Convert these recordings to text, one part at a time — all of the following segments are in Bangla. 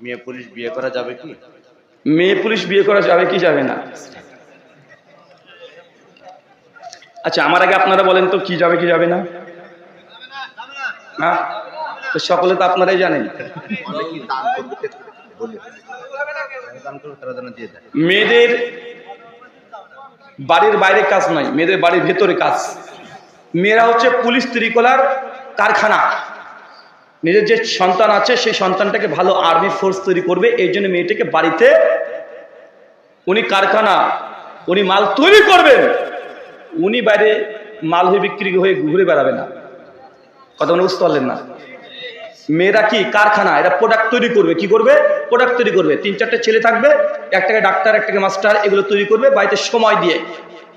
মেয়ে পুলিশ বিয়ে করা যাবে কি? মেয়ে পুলিশ বিয়ে করা যাবে কি যাবে না? আচ্ছা আমার আগে আপনারা বলেন তো কি যাবে কি যাবে না? হ্যাঁ? সকলে তো আপনারাই জানেন। মেয়েদের বাড়ির বাইরে কাজ নয়, মেয়েদের বাড়ির ভেতরে কাজ। মেয়েরা হচ্ছে পুলিশ ত্রিকলার কারখানা। নিজের যে সন্তান আছে, সেই সন্তানটাকে ভালো আর্মি ফোর্স তৈরি করবে। এই জন্য মেয়েটাকে বাড়িতে উনি কারখানা, উনি মাল তৈরি করবেন। উনি বাইরে মাল হয়ে বিক্রি হয়ে ঘুরে বেড়াবে না। কথা মনে বুঝতে পারলেন না? মেয়েরা কি? কারখানা, এরা প্রোডাক্ট তৈরি করবে। কি করবে? প্রোডাক্ট তৈরি করবে। তিন, চারটে ছেলে থাকবে, একটাকে ডাক্তার একটাকে মাস্টার এগুলো তৈরি করবে। বাড়িতে সময় দিয়ে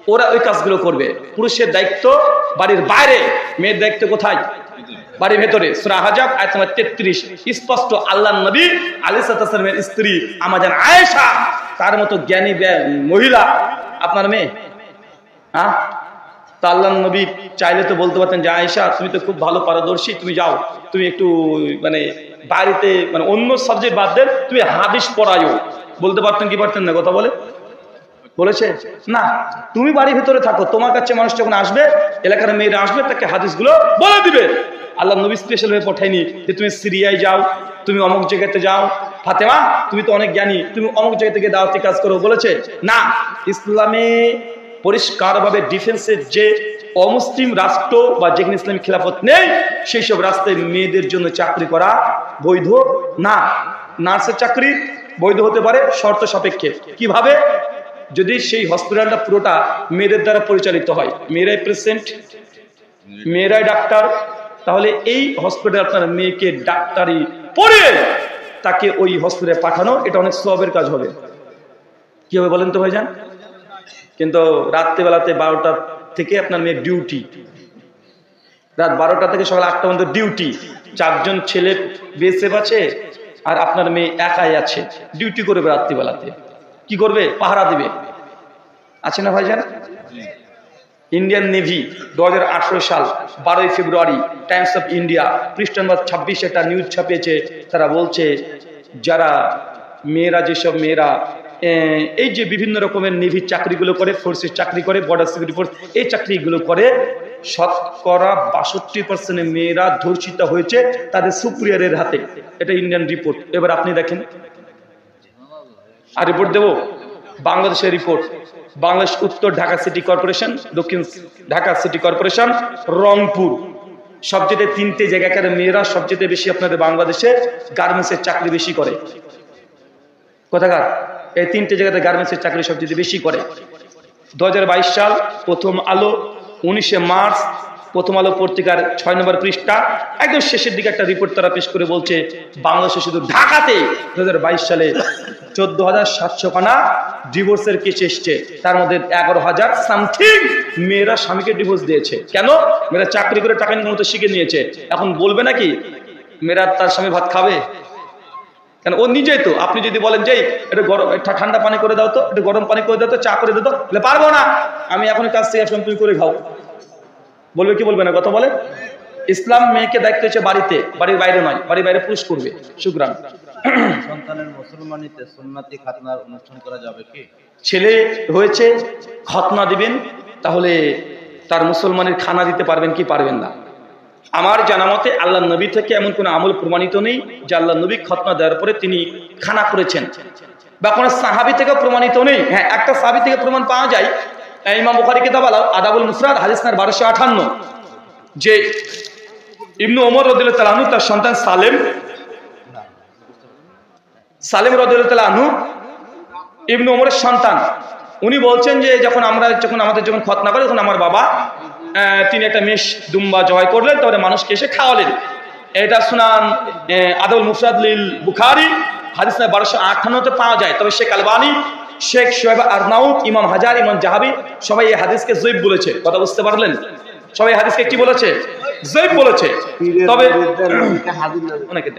ওরা ওই কাজগুলো করবে। পুরুষের দায়িত্ব বাড়ির বাইরে, মেয়ের দায়িত্ব কোথায়? বাড়ির ভেতরে। সুরা হাজাব আয়াত নম্বর তেত্রিশ। স্পষ্ট আল্লাহ নবী আলী সাতামের স্ত্রী আমাদের আয়েশা, তার মতো জ্ঞানী মহিলা। আপনার মেয়ে? হ্যাঁ? তা আল্লাহ নবী চাইলে তো বলতে পারতেন যে, আয়েশা, তুমি তো খুব ভালো পারদর্শী, তুমি যাও। তুমি একটু মানে বাড়িতে মানে অন্য সাবজেক্ট বাদ দেন, তুমি হাদিস পড়ায়ও। বলতে পারতেন কি পারতেন না কথা বলে? বলেছে, না, তুমি বাড়ির ভিতরে থাকো, তোমার কাছে মানুষ যখন আসবে, এলাকার মেয়েরা আসবে, তাকে হাদিসগুলো বলে দিবে। আল্লাহ নবী স্পেশাল হয়ে পঠায়নি যে, তুমি সিরিয়ায় যাও, তুমি অমুক জায়গাতে যাও। ফাতেমা, তুমি তো অনেক জ্ঞানী, তুমি অমুক জায়গা থেকে দাওয়াতি কাজ করো। বলেছে, না, ইসলামে পরিষ্কারভাবে ডিফেন্সের যে অমুসলিম রাষ্ট্র বা যেখানে ইসলামিক খেলাফত নেই, সেই সব রাস্তায় মেয়েদের জন্য চাকরি করা বৈধ না। নার্সের চাকরি বৈধ হতে পারে, শর্ত সাপেক্ষে। কীভাবে? যদি সেই হসপিটালটা পুরোটা মেয়েদের দ্বারা পরিচালিত হয়, মেয়েরাই প্রেসেন্ট মেয়েরাই ডাক্তার, তাহলে এই হসপিটাল আপনার মেয়েকে ডাক্তারি পড়ে তাকে ওই হসপিটালে পাঠানো, এটা অনেক সবের কাজ হবে। কি হবে বলেন তো ভাইজান? কিন্তু রাত্রেবেলাতে বারোটা থেকে আপনার মেয়ের ডিউটি রাত বারোটা থেকে সকাল আটটা পর্যন্ত ডিউটি চারজন ছেলে বিএসএফ আছে আর আপনার মেয়ে একাই আছে। ডিউটি করবে রাত্রিবেলাতে। কি করবে? পাহারা দিবে। আছে না ভাইজান? ইন্ডিয়ান নেভি দু হাজার আঠেরো সাল, বারোই ফেব্রুয়ারি, টাইমস অফ ইন্ডিয়া, পৃষ্ঠা নম্বর ছাব্বিশ একটা নিউজ ছাপিয়েছে, তারা বলছে, যারা মেয়েরা, যেসব মেয়েরা এই যে বিভিন্ন রকমের নেভির চাকরিগুলো করে ফোর্সের চাকরি করে বর্ডার সিকিউরিটি ফোর্স এই চাকরিগুলো করে, শতকরা বাষট্টি পার্সেন্টের মেয়েরা ধর্ষিত হয়েছে তাদের সুপ্রিয়ারের হাতে। এটা ইন্ডিয়ান রিপোর্ট এবার আপনি দেখেন। আর রিপোর্ট দেবো? বাংলাদেশের রিপোর্ট বাংলাদেশ উত্তর ঢাকা সিটি কর্পোরেশন দক্ষিণ ঢাকা সিটি কর্পোরেশন রংপুর। সবচেয়ে তিনটে জায়গাকার মেয়েরা সবচেয়ে বেশি আপনাদের বাংলাদেশে গার্মেন্টসের চাকরি বেশি করে? কোথাকার? এই তিনটে জায়গাতে গার্মেন্টসের চাকরি সবচেয়ে বেশি করে। দু হাজার বাইশ সাল প্রথম আলো, উনিশে মার্চ প্রথম আলো পত্রিকার ছয় নম্বর পৃষ্ঠা, একদম শেষের দিকে একটা রিপোর্ট তারা পেশ করে বলছে, বাংলাদেশে শুধু ঢাকাতে দু হাজার বাইশ সালে চোদ্দ হাজার সাতশো খানা ডিভোর্সের কেস এসছে। তার মধ্যে এগারো হাজার সামথিং মেয়েরা স্বামীকে ডিভোর্স দিয়েছে। কেন? মেয়েরা চাকরি করে টাকা ইনকাম মতো শিখে নিয়েছে। এখন বলবে নাকি মেয়েরা তার স্বামী ভাত খাবে? কেন? ও নিজেই তো। আপনি যদি বলেন যে এটা গরম এটা ঠান্ডা পানি করে দাও তো এটা গরম পানি করে দাও তো, চা করে দাও তো পারব না। আমি এখন কাজ থেকে তুমি করে খাও বলবে কি বলবে না কথা বলে? ইসলাম মেয়েকে দায়িত্ব হচ্ছে বাড়িতে বাড়ির বাইরে নয় বাড়ির বাইরে পুরুষ করবে সুগ্রাম সন্তানের মুসলমানিতে সুন্নাতি খাতনার অনুষ্ঠান করা যাবে কি? ছেলে হয়েছে খতনা দিবেন তাহলে তার মুসলমানের খানা দিতে পারবেন কি পারবেন না? আমার জানা মতে আল্লাহ নবী থেকে এমন কোনো আমল প্রমাণিত নেই যে আল্লাহ নবী খতনা দেওয়ার পরে তিনি খানা করেছেন। বা কোনো সাহাবি থেকে প্রমাণিত নেই। হ্যাঁ একটা সাহাবি থেকে প্রমাণ পাওয়া যায় ইমাম বুখারি কিতাব আল আদাবুল মুফরাদ, হাদিস নার বারোশো আঠান্ন, যে ইবনু ওমর রদুল্লাহ তালাহনু তার সন্তান সালেম সালেম রদুল্লাহ তালাহনু ইবনু ওমরের সন্তান। উনি বলছেন যে যখন আমরা যখন আমাদের যখন খতনা করে, তখন আমার বাবা তিনি একটা মেষ দুম্বা জবাই করলেন, তারপরে মানুষকে এসে খাওয়ালেন। এটা শুনান আদল মুফরাদলিল বুখারি, হাদিস বারোশো আটান্নতে পাওয়া যায়। তবে শেখ আলবানি শেখ সোহেব আরনাউদ ইমাম হাজার ইমাম জাহাবি সবাই এই হাদিসকে জৈব বলেছে। কথা বুঝতে পারলেন? সবাই হাদিসকে কি বলেছে? জৈব বলেছে। তবে অনেকে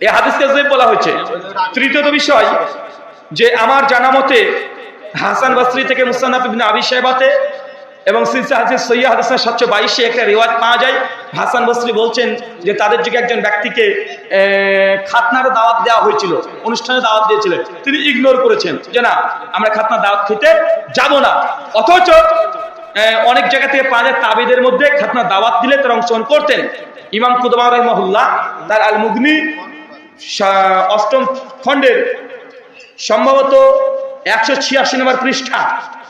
এই হাদিসকে জৈব বলা হয়েছে। তৃতীয়ত বিষয় যে আমার জানা মতে হাসান বাসরি থেকে মুসান্নাফ ইবনে আবি সাহেবাতে এবং সাতশো বাইশে একটা রেওয়াজ পাওয়া যায়। হাসান বসরি বলছেন যে তাদের যুগে একজন ব্যক্তিকে খাতনার দাওয়াত দেওয়া হয়েছিল, অনুষ্ঠানে দাওয়াত দিয়েছিলেন। তিনি ইগনোর করেছেন যে না, আমরা খাতনা দাওয়াত খেতে যাব না। অথচ অনেক জায়গা থেকে পাওয়া যায় তাবিদের মধ্যে খাতনা দাওয়াত দিলে তারা অংশগ্রহণ করতেন। ইমাম কুদমা রহমহুল্লাহ, তার আল মুগনি অষ্টম খণ্ডের সম্ভবত একশো ছিয়াশি নম্বর পৃষ্ঠা।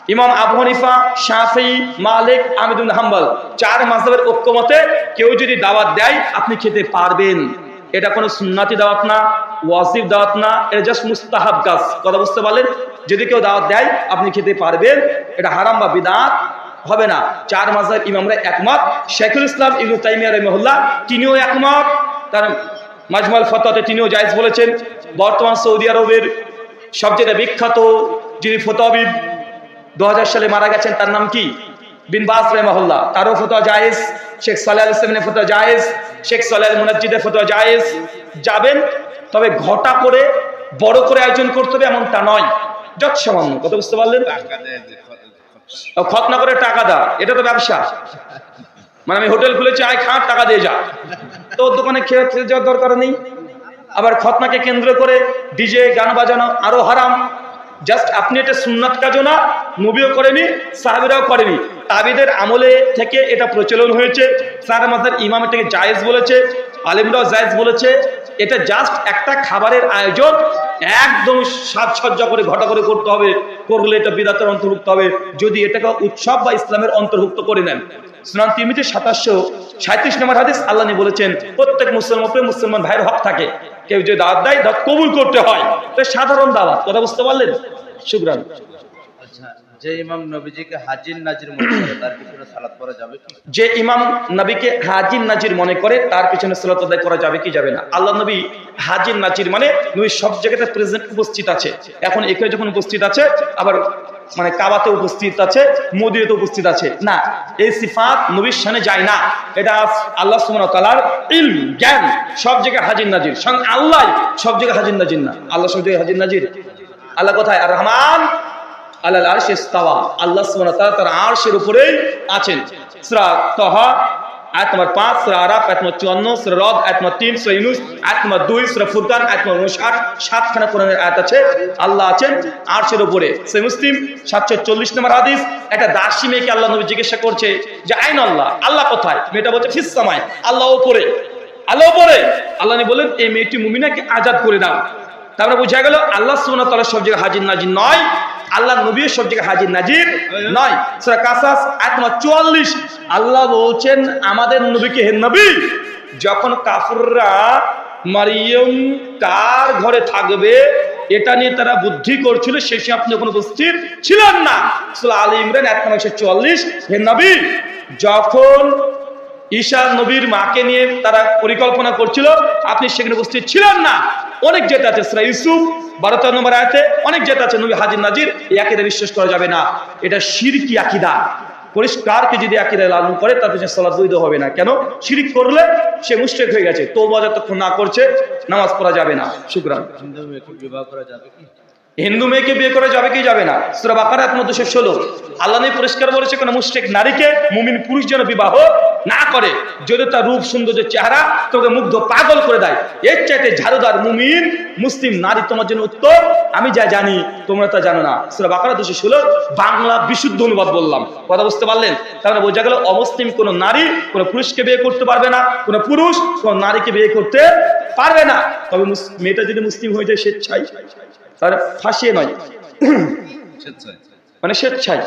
ইমাম আবু হানিফা, শাফি, মালিক আমিদুল হাম্বল। চার মাসের ঐক্যমতে কেউ যদি দাওয়াত দেয়, আপনি খেতে পারবেন। এটা কোনো সুন্নাতি দাওয়াত না, ওয়াজিব দাওয়াত না, এটা জাস্ট মুস্তাহাব কাজ। কথা বুঝতে পারলেন? যদি কেউ দাওয়াত দেয়, আপনি খেতে পারবেন। এটা হারাম বা বিদাত হবে না। চার মাসের ইমামরা একমত। শেখুল ইসলাম ইবনু তাইমিয়া রহমহুল্লাহ তিনিও একমত। তার মাজমাল ফতোয়াতে তিনিও জায়েজ বলেছেন, বর্তমান সৌদি আরবের সবচেয়ে বিখ্যাত যিনি ফতোয়াবিদ দু হাজার সালে মারা গেছেন, তার নাম কি? বিন বাস রেমাহুল্লাহ তারও ফতোয়া জায়েজ? শেখ সালেহ ইসলামের ফতোয়া জায়েজ? শেখ সালেহ মুনাজ্জিদের ফতোয়া জায়েজ? যাবেন, তবে ঘটা করে, বড় করে আয়োজন করতে হবে এমনটা নয়। যত সামান্য কথা বুঝতে পারলেন? খতনা করে টাকা দা, এটা তো ব্যবসা। মানে আমি হোটেল খুলেছি, আয় খাট টাকা দিয়ে যা। তো দোকানে খেয়ে যাওয়ার দরকার নেই। আবার খতনাকে কেন্দ্র করে, ডিজে, গান বাজানো, আরও হারাম। জাস্ট আপনি এটা সুন্নাত কাজও না, নবীও করেনি, সাহাবিরাও করেনি। তাবিদের আমলে থেকে এটা প্রচলন হয়েছে। স্যার আমাদের ইমাম এটাকে জায়েজ বলেছে, আলিমরাও জায়েজ বলেছে। এটা জাস্ট একটা খাবারের আয়োজন, একদম সাজসজ্জা করে ঘটা করে করতে হবে, করলে এটা বিদাতের অন্তর্ভুক্ত হবে। যদি এটাকে উৎসব বা ইসলামের অন্তর্ভুক্ত করে নেন সুনান তিরমিতে সাতাশশো সাঁত্রিশ নম্বর হাদিস আল্লাহ বলেছেন প্রত্যেক মুসলমানকে মুসলমান ভাইয়ের হক থাকে। কেউ যে দাওয়াত দেয় দাওয়াত কবুল করতে হয়। তো সাধারণ দাওয়াত কথা বুঝতে পারলেন? শুক্রান। আচ্ছা যে ইমাম নবীজিকে হাজির নাজির মনে করে তার পিছনে সালাত পড়া যাবে কি? যে ইমাম নবীকে হাজির নাজির মনে করে তার পিছনে সালাত আদায় করা যাবে কি যাবে না? আল্লাহ নবী হাজির নাজির মানে নবী সব জায়গাতে প্রেজেন্ট উপস্থিত আছে। এখন এখানে যখন উপস্থিত আছে আবার মানে কাবাতে উপস্থিত আছে মদিরেতে উপস্থিত আছে। না, এই সিফাত নবীর সামনে যায় না। এটা আল্লাহ সুমনতালার ইলম, জ্ঞান, সব জায়গায় হাজির নাজির। সঙ্গে আল্লাহ সব জায়গায় হাজির নাজির না। আল্লাহ সব জায়গায় হাজির নাজির? আল্লাহ কোথায়? আর রহমান আল্লাহ ইস্তাওয়া। আল্লাহ সুবহানাহু তার আরশের উপরেই আছেন। সূরা তাহা আয়াত নম্বর 5 সূরা আরাফ, আয়াত নম্বর 54 সূরা রদ আয়াত নম্বর 3 সূরা ইউনূস, আয়াত নম্বর 2 সূরা ফুরকান, আয়াত নম্বর 59 সাতখানা কোরআনের আয়াত আছে। আল্লাহ আছেন আরশের উপরে। সে মুসলিম 740 নম্বর হাদিস, একটা দাসী মেয়েকে আল্লাহ নবী জিজ্ঞাসা করছে যে, আইন আল্লাহ আল্লাহ কোথায়? মেয়েটা বলছে, ফিস সামায় আল্লাহ উপরে। আল্লাহ উপরে। আল্লাহ বলেন এই মেয়েটি মুমিনাকে আজাদ করে দাও। তারপরে বোঝা গেল আল্লাহ সুবহানাহু তাআলা সব জায়গায় হাজির নাজির নয়। আল্লাহ নবীর সব জায়গায় হাজির নাজির নয়। সূরা কাসাস, আয়াত নম্বর 44 আল্লাহ বলছেন, আমাদের নবীকে হে নবী, যখন কাফিররা মারিয়ম কার ঘরে থাকবে, এটা নিয়ে তারা বুদ্ধি করছিল সময় আপনি যখন উপস্থিত ছিলেন না। আলী ইমরান, আয়াত নম্বর 144 হে নবী, যখন ঈশা নবীর মাকে নিয়ে তারা পরিকল্পনা করছিল, আপনি সেখানে উপস্থিত ছিলেন না। অনেক যেটা আছে, সুরা ইউসুফ বারো নম্বর আয়াতে অনেক যেটা আছে, নবী হাজির নাজির, এই আকিদা বিশ্বাস করা যাবে না। এটা শিরকি আকিদা। পরিষ্কারকে যদি আকিদা লালন করে, তার পিছনে সলাৎ বৈধ হবে না। কেন? শিরিক করলে সে মুশরিক হয়ে গেছে। তো যতক্ষণ না করছে, নামাজ পড়া যাবে না। শুক্রান। বিবাহ করা যাবে হিন্দু মেয়েকে বিয়ে করে যাবে কি যাবে না? সুরা বাকার এক মধ্যে ষোলো আল্লাহ নবী পরিষ্কার বলেছে, কোনো মুশরিক নারীকে মুমিন পুরুষ যেন বিবাহ না করে, যদি তার রূপ সৌন্দর্য চেহারা তোকে মুগ্ধ পাগল করে দেয়, এর চাইতে ঝাড়ুদার মুমিন মুসলিম নারী তোমার জন্য উত্তর আমি যা জানি, তোমরা তা জানো না। সুরা বাকারা দুশো ষোলো, বাংলা বিশুদ্ধ অনুবাদ বললাম। কথা বুঝতে পারলেন? তাহলে বোঝা গেল, অমুসলিম কোনো নারী কোনো পুরুষকে বিয়ে করতে পারবে না, কোনো পুরুষ কোনো নারীকে বিয়ে করতে পারবে না। তবে মেয়েটা যদি মুসলিম হয়ে যায়, স্বেচ্ছায়? ফাঁসিয়ে নয়। মানে স্বেচ্ছায়।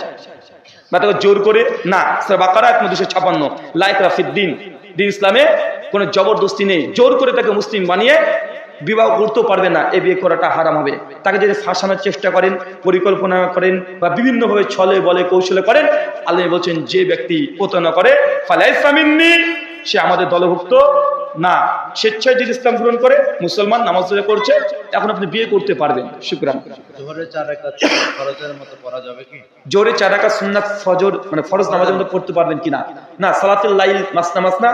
বা তাকে জোর করে, না বাকারা এক দুশো ছাপান্ন লাইক রাফিদ্দিন দিন। ইসলামে কোনো জবরদস্তি নেই। জোর করে তাকে মুসলিম বানিয়ে বিবাহ করতেও পারবে না। এ বিয়ে করাটা হারাম হবে। তাকে যদি ফাঁসানোর চেষ্টা করেন, পরিকল্পনা করেন বা বিভিন্নভাবে ছলে বলে কৌশলে করেন, আল্লাহ বলছেন, যে ব্যক্তি প্রতারণা করে ফালা ইসলামিনী সে আমাদের দলভুক্ত? না। স্বেচ্ছায় যদি ইসলাম গ্রহণ করে মুসলমান নামাজ রোজা করছে এখন আপনি বিয়ে করতে পারবেন। শুক্রান। মতো জোরে চার রাকাত সুন্নাত ফজর মানে ফরজ নামাজের মধ্যে পড়তে পারবেন কিনা না? সালাতুল লাইল মাসনা মাসনা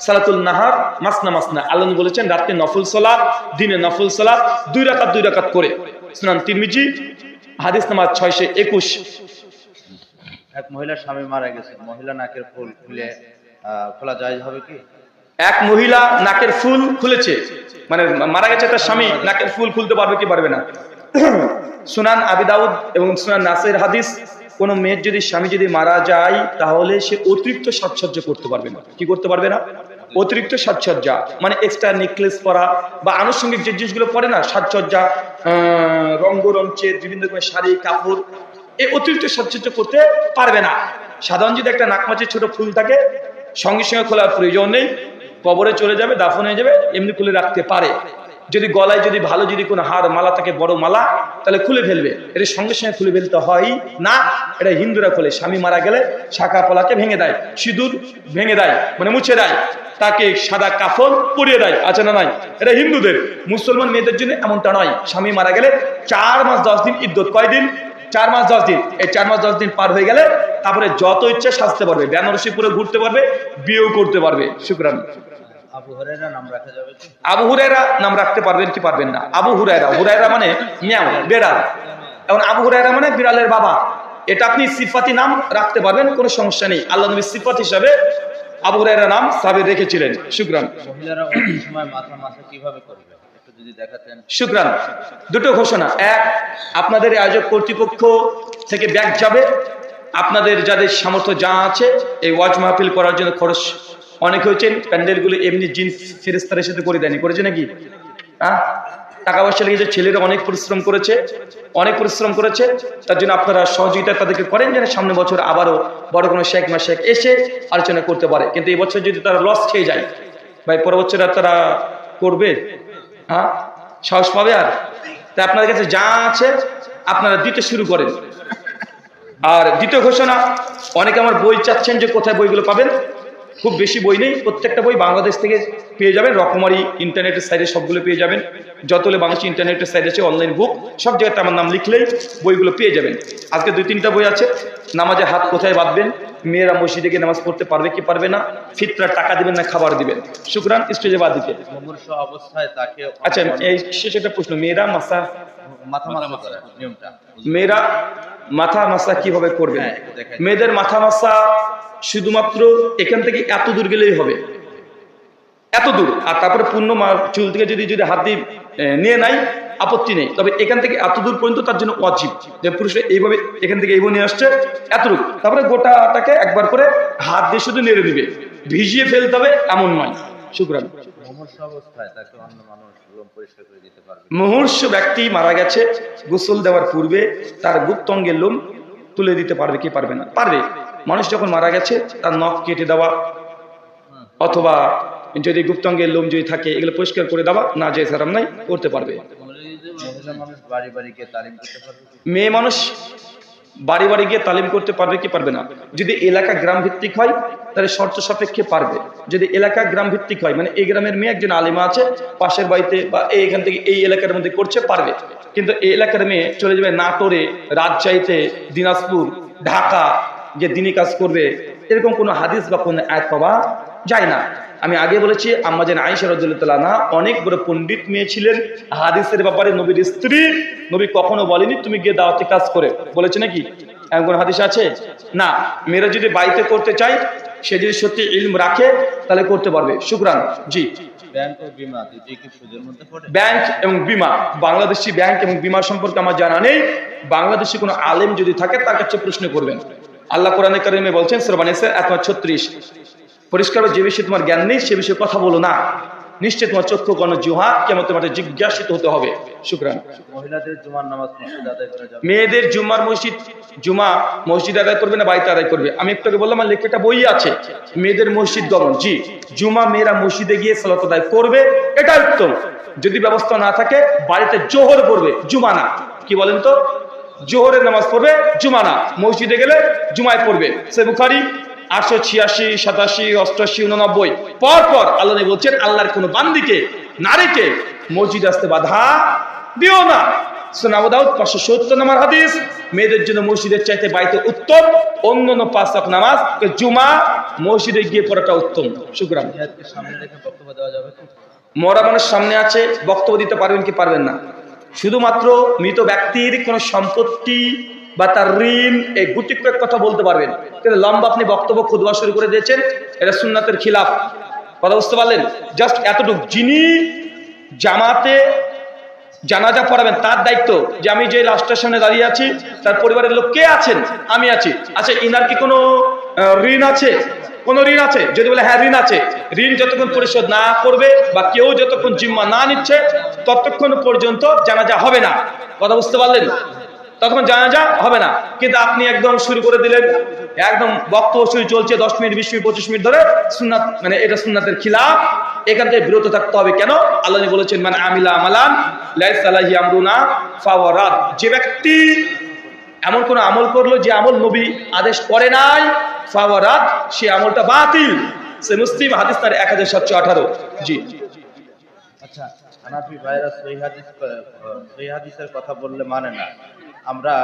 সালাতুল নাহার মাসনা মাসনা। আল্লাহ বলেছেন রাতে নফল সালাত দিনে নফল সালাত দুই রাকাত দুই রাকাত করে। সুনান তিরমিজি হাদিস নাম্বার ছয়শো একুশ। এক মহিলার স্বামী মারা গেছে। মহিলা নাকের ফুল খুলে খোলা যায় হবে কি? এক মহিলা নাকের ফুল খুলেছে মানে মারা গেছে তার স্বামী, নাকের ফুল খুলতে পারবে কি পারবে না? সুনান আবি দাউদ এবং সুনান নাসের হাদিস, কোন মেয়ের যদি স্বামী যদি মারা যায়, তাহলে সে অতিরিক্ত সাজসজ্জা করতে পারবে না। কি করতে পারবে না? অতিরিক্ত সাজসজ্জা মানে এক্সট্রা নেকলেস পরা বা আনুষঙ্গিক যে জিনিসগুলো পরে না, সাজসজ্জা রঙ্গরঞ্চের বিভিন্ন রকমের শাড়ি, কাপড় এই অতিরিক্ত সাজসজ্জা করতে পারবে না। সাধারণ যদি একটা নাকমাচির ছোট ফুল থাকে সঙ্গে সঙ্গে খোলার প্রয়োজন নেই। কবরে চলে যাবে, দাফন হয়ে যাবে, এমনি খুলে রাখতে পারে। যদি গলায় যদি ভালো যদি কোনো হার মালা থাকে, বড় মালা, তাহলে খুলে ফেলবে। এটা সঙ্গে সঙ্গে খুলে ফেলতে হয় না। এটা হিন্দুরা খোলে। স্বামী মারা গেলে শাখা পলাকে ভেঙে দেয়, সিঁদুর ভেঙে দেয় মানে মুছে দেয়। তাকে সাদা কাফন পরিয়ে দেয়, আছে না নাই? এটা হিন্দুদের। মুসলমান মেয়েদের জন্য এমনটা নয়। স্বামী মারা গেলে চার মাস দশ দিন ইদ্যত। কয়দিন? চার মাস দশ দিন। এই চার মাস দশ দিন পার হয়ে গেলে তারপরে যত ইচ্ছে সাজতে পারবে। বেনারসি পুরো ঘুরতে পারবে বিয়েও করতে পারবে। শুক্রান। আবু হরেরা নাম রাখতে পারবেন কি পারবেন না? আবু হুরায়রা। হুরায়রা মানে মিয়াও বেড়াল। এখন আবু হুরায়রা মানে বিড়ালের বাবা। এটা আপনি সিফাতি নাম রাখতে পারবেন কোনো সমস্যা নেই। আল্লাহ নবী সিফাত হিসাবে আবু হুরায়রা নাম সাবির রেখেছিলেন। শুক্রান। মহিলারা সময় মাথা মাথা কীভাবে করবে? শুক্রান দুটো ঘোষণা। এক, আপনাদের আয়োজক কর্তৃপক্ষ থেকে ব্যাগ যাবে। আপনাদের যাদের সামর্থ্য যা আছে, এই ওয়াজ মাহফিল করার জন্য খরচ অনেক হয়েছেন প্যান্ডেলগুলো এমনি জিন্স ফেরেস্তারের সাথে করে দেয়নি। করেছে নাকি? হ্যাঁ টাকা পয়সা লেগেছে, ছেলেরা অনেক পরিশ্রম করেছে, অনেক পরিশ্রম করেছে। তার জন্য আপনারা সহযোগিতা তাদেরকে করেন যেন সামনে বছর আবারও বড় কোনো শেখ মা শেখ এসে আলোচনা করতে পারে। কিন্তু এই বছর যদি তারা লস খেয়ে যায়, ভাই, পরের বছর তারা করবে? হ্যাঁ? সাহস পাবে আর? তাই আপনাদের কাছে যা আছে, আপনারা দিতে শুরু করেন। আর দ্বিতীয় ঘোষণা, অনেকে আমার বই চাচ্ছেন যে কোথায় বইগুলো পাবেন? খুব বেশি বই নেই প্রত্যেকটা বই বাংলাদেশ থেকে পেয়ে যাবেন রকমারি ইন্টারনেটের সাইডে সবগুলো পেয়ে যাবেন। যতগুলো বাংলাদেশ ইন্টারনেটের সাইড আছে অনলাইন বুক সব জায়গাতে আমার নাম লিখলেই বইগুলো পেয়ে যাবেন। আজকে দুই তিনটা বই আছে নামাজে হাত কোথায় বাঁধবেন মেয়েরা মসজিদে গিয়ে নামাজ পড়তে পারবে কি পারবে না ফিতরা টাকা দিবেন না খাবার দিবেন। শুক্রান স্টেজে বাদ দিতে। আচ্ছা এই শেষে একটা প্রশ্ন মেয়েরা মাসা মেয়েরা মাথা মাসা কীভাবে করবে? হ্যাঁ। মেয়েদের মাথা মাসা শুধুমাত্র এখান থেকে এত দূর গেলেই হবে। এত দূর। আর তারপরে পূর্ণ মা- চুল থেকে যদি যদি হাত দিয়ে নিয়ে নাই আপত্তি নেই। তবে এখান থেকে এত দূর পর্যন্ত তার জন্য অজীব যে পুরুষরা এইভাবে এখান থেকে এইভাবে নিয়ে আসছে এতটুকু। তারপরে গোটাটাকে একবার করে হাত দিয়ে শুধু নেড়ে দিবে। ভিজিয়ে ফেলতে হবে এমন নয়। শুক্রান মুমূর্ষ ব্যক্তি মারা গেছে গোসল দেওয়ার পূর্বে তার গুপ্তঙ্গের লোম তুলে দিতে পারবে কি পারবে না? পারবে। মানুষ যখন মারা গেছে, তার নখ কেটে দেওয়া, অথবা যদি গুপ্তঙ্গের লোম যদি থাকে, এগুলো পরিষ্কার করে দেওয়া, না যে সারাম নাই, করতে পারবে? মেয়ে মানুষ বাড়ি বাড়ি গিয়ে তালিম করতে পারবে কি পারবে না? যদি এলাকা গ্রাম ভিত্তিক হয়, তাহলে শর্ত সাপেক্ষে পারবে। যদি এলাকা গ্রাম ভিত্তিক হয় মানে এই গ্রামের মেয়ে একজন আলিমা আছে, পাশের বাড়িতে বা এই এখান থেকে এই এলাকার মধ্যে করছে, পারবে। কিন্তু এই এলাকার মেয়ে চলে যাবে নাটোরে, রাজশাহীতে, দিনাজপুর, ঢাকা যে দিনই কাজ করবে এরকম কোনো হাদিস বা কোনো এক পাওয়া যায় না। আমি আগে বলেছি আম্মাজান আইসা রদুল্লাহ না অনেক বড় পণ্ডিত মেয়ে ছিলেন। হাদিসের ব্যাপারে নবীর স্ত্রী নবী কখনো বলেনি তুমি গিয়ে দাওয়াতে কাজ করে। বলেছে নাকি? এমন কোনো হাদিস আছে? না। মেয়েরা যদি বাড়িতে করতে চায় সে যদি সত্যি ইলম রাখে তাহলে করতে পারবে। শুক্রান। জি। ব্যাংক এবং বিমা। বাংলাদেশি ব্যাংক এবং বিমা সম্পর্কে আমার জানা নেই। বাংলাদেশি কোনো আলেম যদি থাকে তার কাছে প্রশ্ন করবেন। আল্লাহ কোরআনে কারিমে বলছেন সরবানিসের এক ছত্রিশ। পরিষ্কার যে বিষয়ে তোমার জ্ঞান নেই সে বিষয়ে কথা বলো না। নিশ্চয় তোমার চক্ষু গণ জুহা কেমন তোমার জিজ্ঞাসিত হতে হবে। শুক্রান। মহিলাদের জুমার মসজিদ মেয়েদের জুমা মসজিদ আদায় করবে না বাড়িতে আদায় করবে? আমি একটু বললাম আমার লেখাটা বই আছে। মেয়েদের মসজিদ গমন। জি জুমা মেয়েরা মসজিদে গিয়ে সালাত আদায় করবে এটা উত্তম। যদি ব্যবস্থা না থাকে বাড়িতে জোহর পড়বে জুমা না। কি বলেন তো? জোহরের নামাজ পড়বে জুমা না। মসজিদে গেলে জুমায় পড়বে। সে বুখারি আটশো ছিয়াশি সাতাশি অষ্টআশি উননব্বই। পর পর আল্লাহ বলছেন আল্লাহর কোন বান্দিকে নারীকে মসজিদ আসতে বাধা দিও না। পাঁচশো সত্তর নাম্বার হাদিস। মেয়েদের জন্য মসজিদের চাইতে বাড়িতে উত্তম অন্য অন্য পাঁচ নামাজ জুমা মসজিদে গিয়ে পড়াটা উত্তম। মরা মানুষ সামনে আছে বক্তব্য দিতে পারবেন কি পারবেন না? শুধুমাত্র মৃত ব্যক্তির কোনো সম্পত্তি বা তার ঋণ, এই গুটি কয়েক কথা বলতে পারবেন। কিন্তু লম্বা আপনি বক্তব্য খুদবা শুরু করে দিয়েছেন, এটা সুন্নাতের খিলাফ। কথা বুঝতে পারলেন? জাস্ট এতটুকু। যিনি জামাতে জানাজা পড়াবেন, তার দায়িত্ব যে আমি যে লাস্টের সামনে দাঁড়িয়ে আছি, তার পরিবারের লোক কে আছেন? আমি আছি। আচ্ছা ইনার কি কোনো ঋণ আছে? কোনো ঋণ আছে? যদি বলে হ্যাঁ ঋণ আছে। ঋণ যতক্ষণ পরিশোধ না করবে বা কেউ যতক্ষণ জিম্মা না নিচ্ছে, ততক্ষণ পর্যন্ত জানাজা হবে না। কথা বুঝতে পারলেন? ততক্ষণ জানাজা হবে না। কিন্তু আপনি একদম শুরু করে দিলেন। একদম বক্তব্য শুরু চলছে দশ মিনিট, বিশ মিনিট, পঁচিশ মিনিট ধরে। সুন্নাত মানে এটা সুন্নাতের খিলাফ। এখান থেকে বিরত থাকতে হবে কেন? আল্লাহ বলেছেন মানে আমিলা আমালান লাইসালাহি আমরুনা ফাওয়ারাত যে ব্যক্তি এমন কোন আমল করল যে আমল নবী আদেশ করে নাই ফাওয়ারাত সে আমলটা বাতিল। সে মুসলিম হাদিস তার এক হাজার সাতশো আঠারো। জি। আচ্ছা হানাফি ভাইরা সহি হাদিস সহি হাদিসের কথা বললে মানে না। আমরা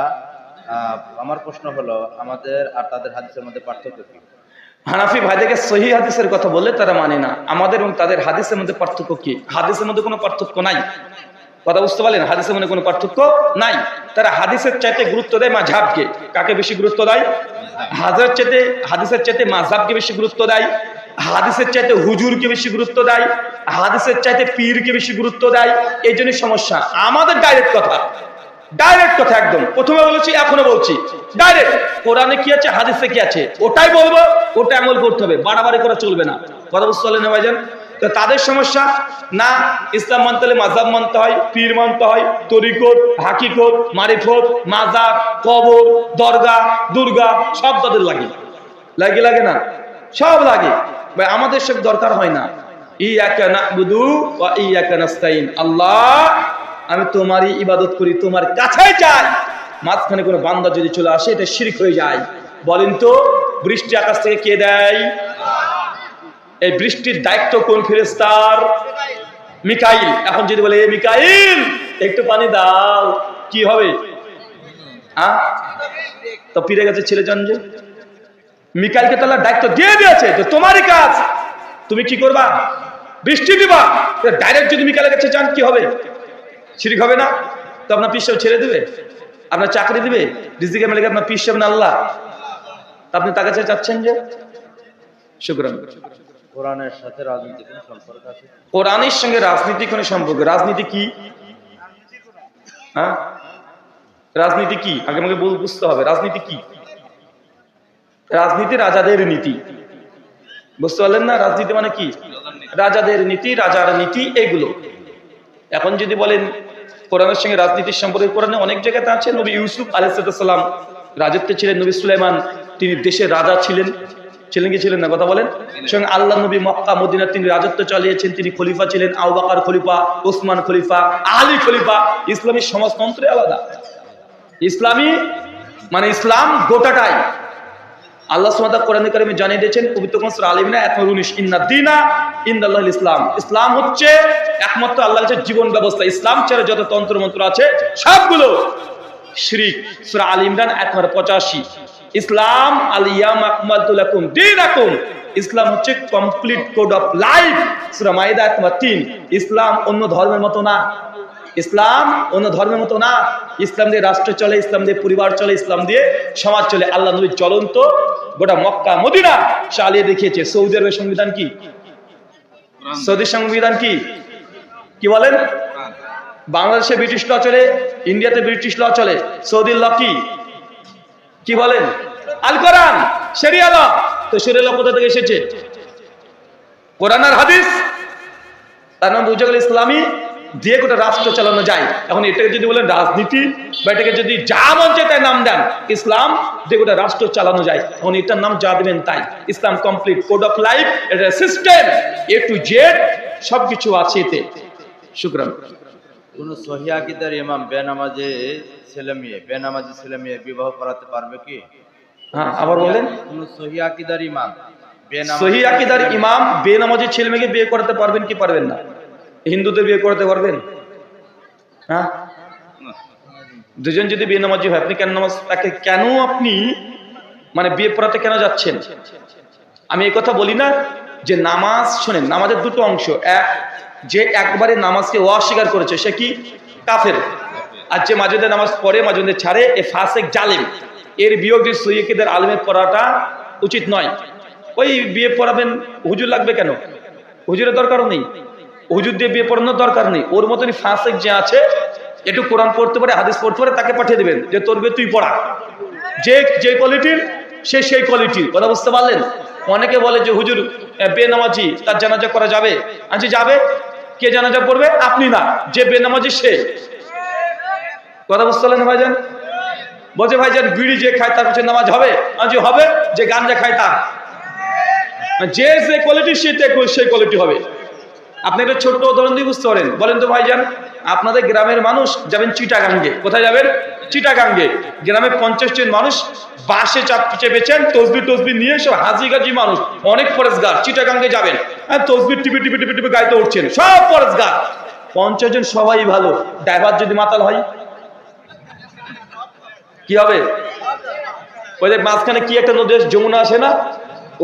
আমার প্রশ্ন হলো আমাদের আর তাদের হাদিসের মধ্যে পার্থক্য কি? হানাফি ভাইদেরকে সহি হাদিসের কথা বললে তারা মানে না। আমাদের এবং তাদের হাদিসের মধ্যে পার্থক্য কি? হাদিসের মধ্যে কোনো পার্থক্য নাই। কথা বুঝতে পারলেন? হাদিসের মধ্যে কোনো পার্থক্য নাই। তারা হাদিসের চাইতে গুরুত্ব দেয় মাঝাবকে কাকে বেশি গুরুত্ব দেয়? হাজার চাইতে হাদিসের চাইতে মাঝাবকে বেশি গুরুত্ব দেয়। হাদিসের চাইতে হুজুরকে বেশি গুরুত্ব দেয়, হাদিসের চাইতে পীরকে বেশি গুরুত্ব দেয়, এই জন্যই সমস্যা। আমাদের ডাইরেক্ট কথা। ডাইরেক্ট কথা একদম। প্রথমে বলেছি, এখনও বলছি। ডাইরেক্ট কোরআনে কি আছে, হাদিসে কি আছে? ওটাই বলব, ওটা আমল করতে হবে। বাড়াবাড়ি করা চলবে না। কথা বুঝতে পারলেন ভাইজান? তো তাদের সমস্যা, না, ইসলাম মানতে হলে মাজাব মানতে হয়, পীর মানতে হয়, তরিকত, হাকিকত, মারিফত মাজাব কবর দরগা দুর্গা সব তাদের লাগে। লাগে লাগে না? সব লাগে। ভাই, আমাদের সব দরকার হয় না। ইয়াকা নাবুদু ওয়া ইয়াকা আল্লাহ, আমি তোমারই ইবাদত করি, তোমার কাছেই যাই। মাঝখানে কোনো বান্দা যদি চলে আসে, এটা শিরিক হয়ে যায়। বলেন তো, বৃষ্টি আকাশ থেকে কে দেয়? এই বৃষ্টির দায়িত্ব কোন ফেরেস্তার মিকাইল। এখন যদি বলে, এ মিকাইল, একটু পানি দাও। কি হবে? হ্যাঁ তো ফিরে গেছে ছেলে জন যে মিকাইলকে তাহলে দায়িত্ব দিয়ে দিয়েছে তো তোমারই কাজ। তুমি কি করবা? বৃষ্টি দিবা। ডাইরেক্ট যদি মিকাইলের কাছে যান কি হবে? শিরিক হবে না? তো আপনার পিসাব ছেড়ে দেবে? আপনার চাকরি দিবে? রিজিকে মেলে আপনার পিসাব না আল্লাহ? তা আপনি তার কাছে চাচ্ছেন যে? শুক্রান কোরআনের সাথে রাজনীতি কোনো সম্পর্ক আছে? কোরআনের সঙ্গে রাজনীতি কোনো সম্পর্ক? রাজনীতি কি? হ্যাঁ? রাজনীতি কি? আগে আমাকে বল- বুঝতে হবে। রাজনীতি কি? রাজনীতি রাজাদের নীতি। বুঝতে পারলেন না? রাজনীতি মানে কি? রাজাদের নীতি, রাজার নীতি, এগুলো। এখন যদি বলেন, কোরআনের সঙ্গে রাজনীতির সম্পর্কে কোরআনে অনেক জায়গাতে আছে। নবী ইউসুফ আলাইসাল্লাম রাজত্বে ছিলেন, নবী সুলাইমান তিনি দেশের রাজা ছিলেন। ছিলেন কি ছিলেন না? কথা বলেন। সঙ্গে আল্লাহ নবী মক্কা, মদিনা তিনি রাজত্ব চালিয়েছেন। তিনি খলিফা ছিলেন আউবাকার খলিফা, ওসমান খলিফা, আলী খলিফা। ইসলামী সমাজতন্ত্রে আলাদা। ইসলামী মানে ইসলাম গোটাটাই। আল্লাহ সুমাদা কোরআন কারিমে জানিয়ে দিয়েছেন, পবিত্র আলিমিনা একমাত্র উনিশ ইন্না দিনা ইন্দাল্লাহ ইসলাম। ইসলাম হচ্ছে একমাত্র আল্লাহ জীবন ব্যবস্থা। ইসলাম ছাড়া যত তন্ত্র মন্ত্র আছে, সবগুলো শ্রিক। সুরা আল ইমরান, একমাত্র পঁচাশি। ইসলাম আলিয়াম আকমালতুলাকুম দিন আকুম ইসলাম হচ্ছে কমপ্লিট কোড অফ লাইফ সুরা মাইদা, একমাত্র তিন। ইসলাম অন্য ধর্মের মতো না। ইসলাম অন্য ধর্মের মতো না। ইসলাম দিয়ে রাষ্ট্র চলে ইসলাম দিয়ে পরিবার চলে ইসলাম দিয়ে সমাজ চলে। আল্লাহ নবী চলন্ত গোটা মক্কা মদিনা চালিয়ে দেখিয়েছে। সৌদি আরবের সংবিধান কি? সৌদির সংবিধান কি? কি বলেন? বাংলাদেশে ব্রিটিশ ল চলে ইন্ডিয়াতে ব্রিটিশ ল চলে। সৌদির ল কি? কি বলেন? আল কোরআন শরিয়া ল। তো শরিয়া ল কোথা থেকে এসেছে? কোরআন আর হাদিস? তার নাম বুঝে গেল ইসলামী দিয়ে গোটা রাষ্ট্র চালানো যায়। এখন এটাকে যদি বলেন রাজনীতি বা এটাকে যদি যা মন চায় তাই নাম দেন ইসলাম দিয়ে গোটা রাষ্ট্র চালানো যায়। এখন এটার নাম যা দেবেন তাই। ইসলাম কমপ্লিট কোড অফ লাইফ এটা সিস্টেম এ টু জেড সবকিছু আছে এতে। শুক্রান। কোন সহিয়াকিদার ইমাম বেনামাজে ছেলে মেয়ে বেনামাজি ছেলে মেয়ে বিবাহ করাতে পারবে কি? হ্যাঁ আবার বলেন। কোন সহিয়াকিদার ইমাম সহি আকিদার ইমাম বেনামাজি ছেলে মেয়েকে বিয়ে করাতে পারবেন কি পারবেন না? হিন্দুদের বিয়ে করাতে পারবেন? হ্যাঁ? দুজন যদি বিয়ে নামাজি হয়, আপনি কেন নামাজ তাকে কেন আপনি মানে বিয়ে পড়াতে কেন যাচ্ছেন? আমি এই কথা বলি না যে নামাজ, শোনেন, নামাজের দুটো অংশ। এক, যে একবারে নামাজকে অস্বীকার করেছে, সে কি? কাফের। আর যে মাঝে নামাজ পড়ে মাঝে ছাড়ে, এ ফাসেক জালেম। এর বিয়োগে সৈয়কিদের আলমের পড়াটা উচিত নয়। ওই বিয়ে পড়াবেন, হুজুর লাগবে কেন? হুজুরের দরকারও নেই। হুজুর দিয়ে বিয়ে পড়ানোর দরকার নেই। ওর মতনই ফাসেক যে আছে, একটু কোরআন পড়তে পারে, হাদিস পড়তে পারে, তাকে পাঠিয়ে দেবেন যে তোর বিয়ে তুই পড়া। যে যে কোয়ালিটির সে সেই কোয়ালিটির কথা বুঝতে পারলেন? অনেকে বলে যে, হুজুর বেনামাজি, তার জানাজা করা যাবে? আচ্ছা যাবে? কে জানাজা পড়বে? আপনি না। যে বেনামাজি, সে। কথা বুঝতে পারলেন ভাইজান? বলছে, ভাইজান, বিড়ি যে খায় তার কাছে নামাজ হবে? আজ হবে, যে গাঞ্জা খায় তার। যে যে কোয়ালিটি সে সেই কোয়ালিটি হবে। আপনি একটা ছোট্ট উদাহরণ দিয়ে বুঝতে পারেন। বলেন তো ভাইজান, আপনাদের গ্রামের মানুষ যাবেন চিটাগাঙ্গে। কোথায় যাবেন? চিটাগাঙ্গে। গ্রামে পঞ্চাশ জন মানুষ বাসে চাপ চেপেছেন তসবি টসবি নিয়ে সব হাজি গাজি মানুষ। অনেক ফরেজগার চিটাগাঙ্গে যাবেন। হ্যাঁ তসবি টিপি টিপি টিপি টিপি গাইতে উঠছেন। সব ফরেজগার পঞ্চাশ জন সবাই ভালো। ড্রাইভার যদি মাতাল হয়, কি হবে? ওই মাঝখানে কি একটা নদী যমুনা আসে না?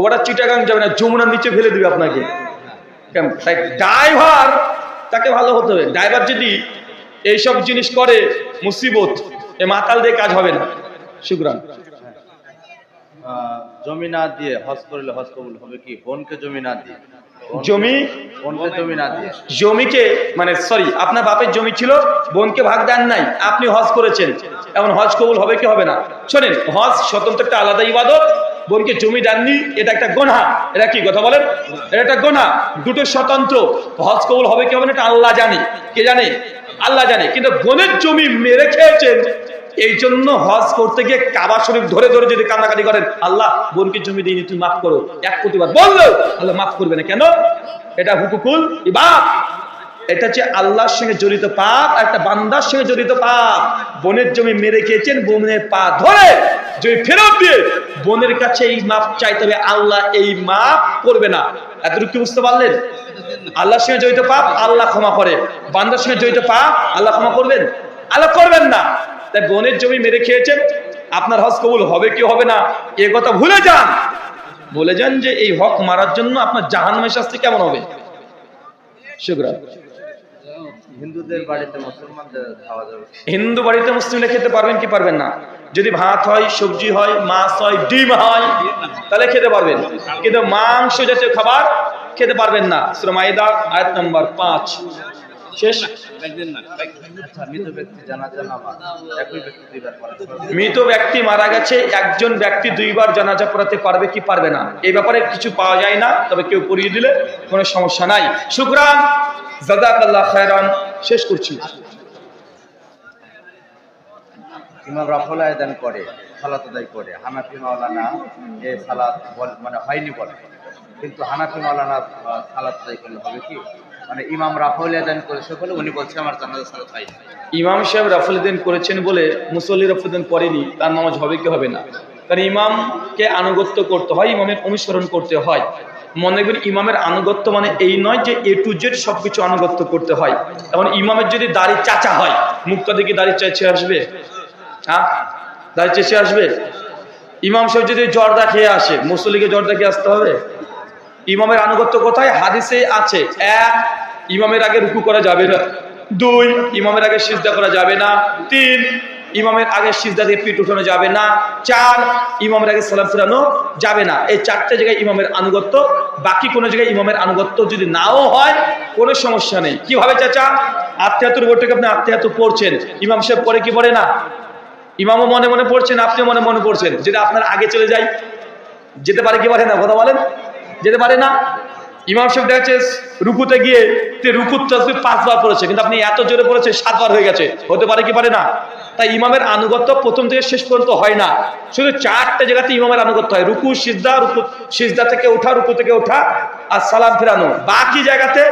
ওটা চিটাগাং যাবে না, যমুনার নিচে ফেলে দিবে আপনাকে? তাই ড্রাইভার তাকে ভালো হতে হবে। ড্রাইভার যদি এইসব জিনিস করে মুসিবত এ মাতাল দিয়ে কাজ হবে না। শুক্রান। জমি না দিয়ে হজ করলে হজ কবুল হবে কি? বোনকে জমি না দিয়ে। জমি বোনকে জমি না দিয়ে। জমিকে মানে সরি আপনার বাপের জমি ছিল বোনকে ভাগ দেন নাই আপনি হজ করেছেন। এখন হজ কবুল হবে কি হবে না? শোনেন হজ স্বতন্ত্র একটা আলাদা ইবাদত বোনকে জমি দেননি, এটা একটা গোনা। এটা কি কথা বলেন? এটা একটা গোনা। দুটো স্বতন্ত্র। হজ কবুল হবে কি হবে এটা আল্লাহ জানে। কে জানে? আল্লাহ জানে। কিন্তু বোনের জমি মেরে খেয়েছেন। এই জন্য হজ করতে গিয়ে কাবা শরীফ ধরে ধরে যদি কান্নাকাটি করেন, আল্লাহ বোনকে জমি দিইনি তুমি মাফ করো। এক প্রতিবার বলল, আল্লাহ মাফ করবে না। কেন? এটা হুকুকুল ইবাদ। এটা হচ্ছে আল্লাহর সঙ্গে জড়িত পাপ একটা বান্দার সঙ্গে জড়িত পাপ। বোনের জমি মেরে খেয়েছেন, বোনের পা ধরে জমি ফেরত দিয়ে বোনের কাছে এই মাপ চাইতে হবে, আল্লাহ এই মাপ করবে না। এতটুকু কি বুঝতে পারলেন? আল্লাহর সঙ্গে জড়িত পাপ, আল্লাহ ক্ষমা করে। বান্দার সঙ্গে জড়িত পাপ, আল্লাহ ক্ষমা করবেন? আল্লাহ করবেন না। তাই বোনের জমি মেরে খেয়েছেন, আপনার হজ কবুল হবে কি হবে না, এ কথা ভুলে যান। বলে যান যে এই হক মারার জন্য আপনার জাহান্নামের শাস্তি কেমন হবে? শুক্রান হিন্দুদের বাড়িতে মুসলমানদের খাওয়া যাবে হিন্দু বাড়িতে মুসলিমরা খেতে পারবেন কি পারবেন না? যদি ভাত হয় সবজি হয় মাছ হয় ডিম হয় তাহলে খেতে পারবেন। কিন্তু মাংস জাতীয় খাবার খেতে পারবেন না। সূরা মাইদা আয়াত নম্বর পাঁচ। শেষ? মৃত ব্যক্তি জানাজা নামাজ একই ব্যক্তি দুইবার পড়াতে পারবে মৃত ব্যক্তি মারা গেছে একজন ব্যক্তি দুইবার জানাজা পড়াতে পারবে কি পারবে না? এই ব্যাপারে কিছু পাওয়া যায় না তবে কেউ পড়িয়ে দিলে কোনো সমস্যা নাই। শুক্রান জাজাকাল্লাহ খায়রান। শেষ করছি। ইমাম রাফল আয়দান করে সালাত আদায় করে। হানাফি মাওলানা এ সালাত মানে হয়নি বলে। কিন্তু হানাফি মাওলানা সালাত আদায় করলে হবে কি? মানে ইমাম রাফল আয়দান করেছে বলে উনি বলছে আমার জানাজা সালাত হয়নি। ইমাম সাহেব রাফুলুদ্দিন করেছেন বলে মুসল্লি রাফুলুদ্দিন করেনি তার নামাজ হবে কি হবে না? কারণ ইমামকে আনুগত্য করতে হয় ইমামের অনুসরণ করতে হয়। মনে করি ইমামের আনুগত্য মানে এই নয় যে এ টু জেড সবকিছু আনুগত্য করতে হয়। এখন ইমামের যদি দাড়ি চাচা হয় মুখটা দিকে দাড়ি চেঁচে আসবে? হ্যাঁ? দাড়ি চেঁচে আসবে? ইমাম সাহেব যদি জর্দা খেয়ে আসে, মুসল্লিকে জর্দা খেয়ে আসতে হবে? ইমামের আনুগত্য কোথায়? হাদিসে আছে। এক, ইমামের আগে রুকু করা যাবে না। দুই, ইমামের আগে সিজদা করা যাবে না। তিন ইমামের আগে সিজদা দিয়ে পিঠ উঠানো যাবে না। চার, ইমামের আগে সালাম ফিরানো যাবে না। এই চারটে জায়গায় ইমামের আনুগত্য। বাকি কোনো জায়গায় ইমামের আনুগত্য যদি নাও হয়, কোনো সমস্যা নেই। কীভাবে চাচা? আত্মীয়তুর ভোটকে আপনি আত্মীয়ত পড়ছেন। ইমাম সাহেব পরে কি পড়ে না? ইমামও মনে মনে পড়ছেন, আপনিও মনে মনে পড়ছেন। যেটা আপনার আগে চলে যায়, যেতে পারে কি পারে না? কথা বলেন? যেতে পারে না? ইমাম সাহেব দেখা যাচ্ছে রুকুতে গিয়ে তে রুকুর তসবিহ পাঁচবার পড়েছে, কিন্তু আপনি এত জোরে পড়েছে, সাতবার হয়ে গেছে। হতে পারে কি পারে না? তাই ইমামের আনুগত্য প্রথম থেকে শেষ পর্যন্ত হয় না। শুধু চারটে জায়গাতে ইমামের আনুগত্য হয়। রুকু, সিজদা রুকু, সিজদা থেকে ওঠা, রুকু থেকে ওঠা আর সালাম ফেরানো। বাকি জায়গাতে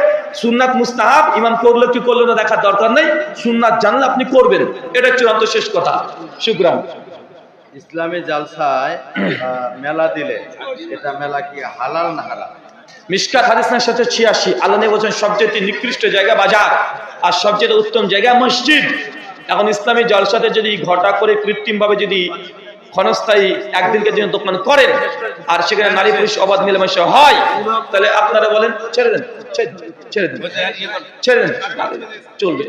সুন্নাত মুস্তাহাব, ইমাম করল কি করল না দেখার দরকার নেই। সুন্নাত জানলে আপনি করবেন। এটা চূড়ান্ত শেষ কথা। শুক্রাম ইসলামী জালসায় মেলা দিলে, এটা মেলা কি হালাল না হালাল মিসকাত হাদিসের সাথে ছিয়াশি। আল্লাহ বলছেন সবচেয়ে নিকৃষ্ট জায়গা বাজার আর সবচেয়ে উত্তম জায়গা মসজিদ। এখন ইসলামী জলসাতে যদি ঘটা করে কৃত্রিমভাবে যদি ক্ষণস্থায়ী একদিনকে দোকান করেন আর সেখানে নারী পুরুষ অবাধ মিলেমিশে হয় তাহলে আপনারা বলেন ছেড়ে দেন, ছেড়ে দেন ছেড়ে দেন চলবে।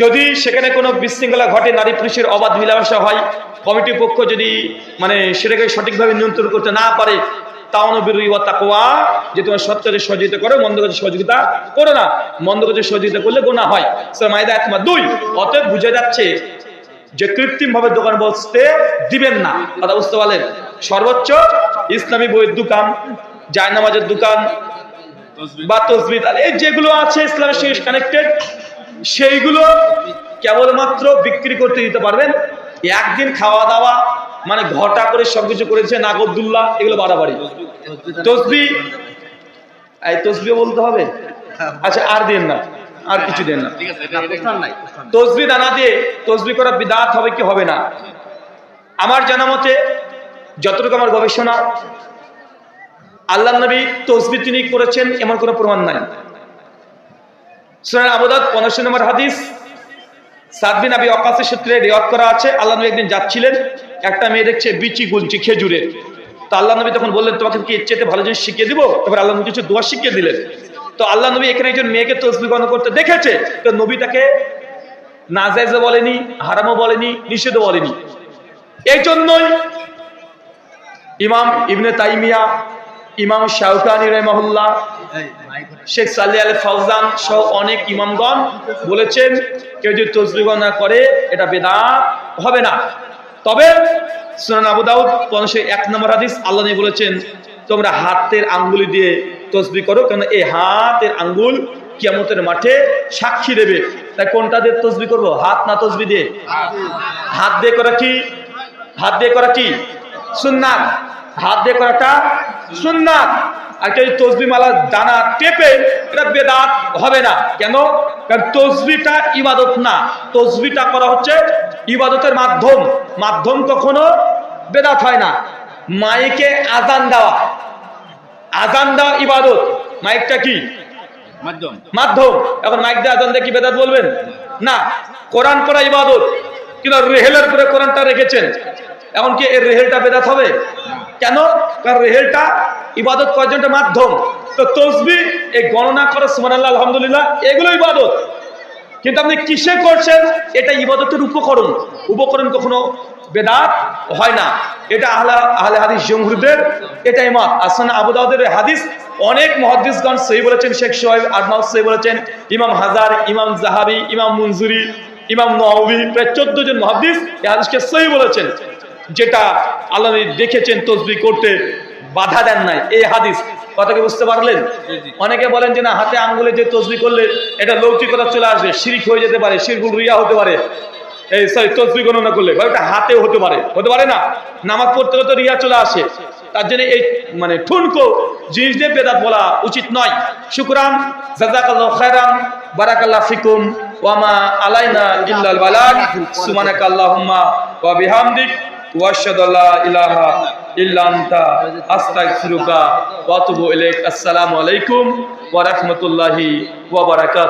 যদি সেখানে কোনো বিশৃঙ্খলা ঘটে নারী পুরুষের অবাধ মিলামেশা হয় কমিটির পক্ষ যদি মানে সেটাকে সঠিকভাবে নিয়ন্ত্রণ করতে না পারে যে তোমার সহযোগিতা করো না। করলে যে কৃত্রিম ভাবে দোকান বসতে দিবেন না। বুঝতে পারলেন? সর্বোচ্চ ইসলামী বইয়ের দোকান, জায়নামাজের দোকান বা তসবিদ এই যেগুলো আছে ইসলামের কানেক্টেড সেইগুলো কেবলমাত্র বিক্রি করতে দিতে পারবেন। একদিন খাওয়া দাওয়া মানে ঘটা করে সবকিছু করেছে নাগবদুল্লাহ এগুলো বাড়াবাড়ি। তসবি? এই তসবি বলতে হবে? আচ্ছা আর দেন না, আর কিছু দেন না। তসবি দানা দিয়ে তসবি করা বিদাত হবে কি হবে না? আমার জানা মতে, যতটুকু আমার গবেষণা আল্লাহ নবী তসবি তিনি করেছেন, এমন কোনো প্রমাণ নাই। সুনান আবুদাদ, পনেরোশো নম্বর হাদিস সাদবিন আবি অকাশের সূত্রে রেওয়াত করা আছে আল্লাহ নবী একদিন যাচ্ছিলেন একটা মেয়ে দেখছে বিচি গুলছি খেজুরের। তো আল্লাহ নবী তখন বললেন তোমাকে কি চেয়ে ভালো জিনিস শিখিয়ে দিব? এবার আল্লাহ নবী কিছু দোয়া শিখিয়ে দিলেন। তো আল্লাহ নবী এখানে একজন মেয়েকে তসবি গণ করতে দেখেছে তো নবী তাকে নাজাইজও বলেনি হারামও বলেনি নিষেধও বলেনি। এই জন্যই ইমাম ইবনে তাইমিয়া ইমাম শাহকানি রহমহুল্লাহ এই, শেখ সাল্লি আল ফাউজান সহ অনেক ইমামগণ বলেছেন কেউ যদি তসবি না করে, এটা বেদাত, হবে না। তবে সুনান আবু দাউদ পনেরোশো এক নম্বর হাদিস আল্লাহ বলেছেন, তোমরা হাতের আঙ্গুলি দিয়ে তসবি করো কেন এই হাতের আঙ্গুল কিয়ামতের মাঠে সাক্ষী দেবে। তাই কোনটা দিয়ে তসবি করব? হাত না তসবি দিয়ে? হাত দিয়ে করা কি? হাত দিয়ে করা কি? সুন্নাত। হাত দিয়ে করাটা সুন্নাত। আর কেউ তসবি মালা দানা টেপে এটা বেদাত হবে না। কেন? কারণ তসবিটা ইবাদত না। তসবিটা করা হচ্ছে ইবাদতের মাধ্যম। মাধ্যম কখনো বেদাত হয় না। মাইকে আজান দেওয়া। আজান দেওয়া ইবাদত। মাইকটা কি? মাধ্যম। মাধ্যম। এখন মাইক দিয়ে আজান দিয়ে কি বেদাত বলবেন? না। কোরআন পড়া ইবাদত। কিন্তু রেহেলের পরে কোরআনটা রেখেছেন। এমনকি এর রেহেলটা বেদাত হবে? কেন? কারণ রেহেলটা ইবাদত কয়েকজনটা মাধ্যম। তো তসবি, এই গণনা করা, সুবহানাল্লাহ, আলহামদুলিল্লাহ, এগুলো ইবাদত। কিন্তু আপনি কিসে করছেন? এটা ইবাদতের উপকরণ। উপকরণ কখনো বেদাত হয় না। এটা আহলা, আহলে হাদিস জমহুরদের এটাই মত আসলে আবু দাউদের এই হাদিস। অনেক মহাদিসগণ সহি বলেছেন, শেখ সোহেব আদনাউ সহি বলেছেন, ইমাম হাজার, ইমাম জাহাবি, ইমাম মঞ্জুরি ইমাম নওয়াবি, প্রায় চোদ্দ জন মহাদিস এই হাদিসকে সহি বলেছেন। যেটা আল্লাহ দেখেছেন তসবি করতে। বাধা দেন নাই। এই হাদিস কথা কথাকে বুঝতে পারলেন? অনেকে বলেন যে না হাতে আঙ্গুলে যে তসবি করলে এটা লৌকিকতা চলে আসবে শিরিক হয়ে যেতে পারে শিরকুল রিয়া হতে পারে। এই সরি তসবি গণনা করলে এটা হাতেও হতে পারে। হতে পারে না? নামাজ পড়তে হতে রিয়া চলে আসে। তার জন্য এই মানে ঠুনকো জিনিস দিয়ে বেদাত বলা উচিত নয়। শুকরান জাজাকাল্লাহ খায়রান বারাকাল্লাহ ফিকুম ওয়ামা আলাইনা ইল্লাল বালাগ। সুবহানাকাল্লাহুম্মা ওয়া বিহামদিক আল্লা ইলাহা ইল্লা আনতা আস্তাগফিরুকা ওয়া আতুবু ইলাইক। আসসালামু আলাইকুম ওয়া রাহমাতুল্লাহি ওয়া বারাকাতুহু।